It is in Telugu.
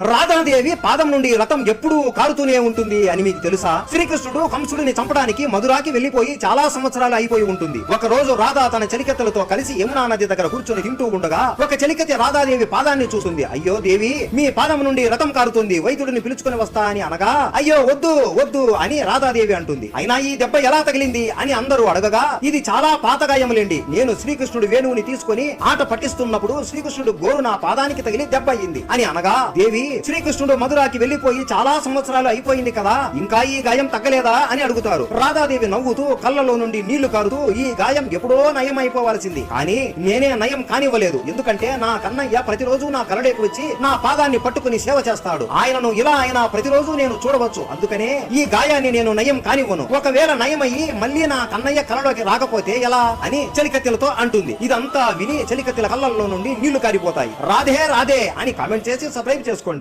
రాధాదేవి పాదం నుండి రథం ఎప్పుడూ కారుతూనే ఉంటుంది అని మీకు తెలుసా? శ్రీకృష్ణుడు కంసుడిని చంపడానికి మధురాకి వెళ్ళిపోయి చాలా సంవత్సరాలు అయిపోయి ఉంటుంది. ఒక రోజు రాధా తన చెలికత్తలతో కలిసి యమునా నది దగ్గర కూర్చొని తింటూ ఉండగా ఒక చెలికత్తె రాధాదేవి పాదాన్ని చూస్తుంది అయ్యో దేవి మీ పాదం నుండి రథం కారుతుంది. వైద్యుడిని పిలుచుకుని వస్తా అని అనగా అయ్యో వద్దు వద్దు అని రాధాదేవి అంటుంది. అయినా ఈ దెబ్బ ఎలా తగిలింది అని అందరూ అడగగా ఇది చాలా పాత గాయములేండి నేను శ్రీకృష్ణుడు వేణువుని తీసుకుని ఆట పట్టిస్తున్నప్పుడు శ్రీకృష్ణుడు గోరు నా పాదానికి తగిలి దెబ్బ అయింది అని అనగా దేవి శ్రీకృష్ణుడు మధురాకి వెళ్ళిపోయి చాలా సంవత్సరాలు అయిపోయింది కదా ఇంకా ఈ గాయం తగ్గలేదా అని అడుగుతారు. రాధాదేవి నవ్వుతూ కళ్ళలో నుండి నీళ్ళు కారుతూ ఈ గాయం ఎప్పుడో నయం అయిపోవాల్సింది కానీ నేనే నయం కానివ్వలేదు. ఎందుకంటే నా కన్నయ్య ప్రతిరోజు నా కలడేకి వచ్చి నా పాదాన్ని పట్టుకుని సేవ చేస్తాడు. ఆయనను ఇలా ఆయన ప్రతిరోజు నేను చూడవచ్చు. అందుకనే ఈ గాయాన్ని నేను నయం కానివ్వను. ఒకవేళ నయమయ్యి మళ్ళీ నా కన్నయ్య కలలోకి రాకపోతే ఎలా అని చలికత్తెలతో అంటుంది. ఇదంతా విని చలికత్తెల కళ్ళల్లో నుండి నీళ్ళు కారిపోతాయి. రాధే రాధే అని కామెంట్ చేసి సబ్స్క్రైబ్ చేసుకోండి.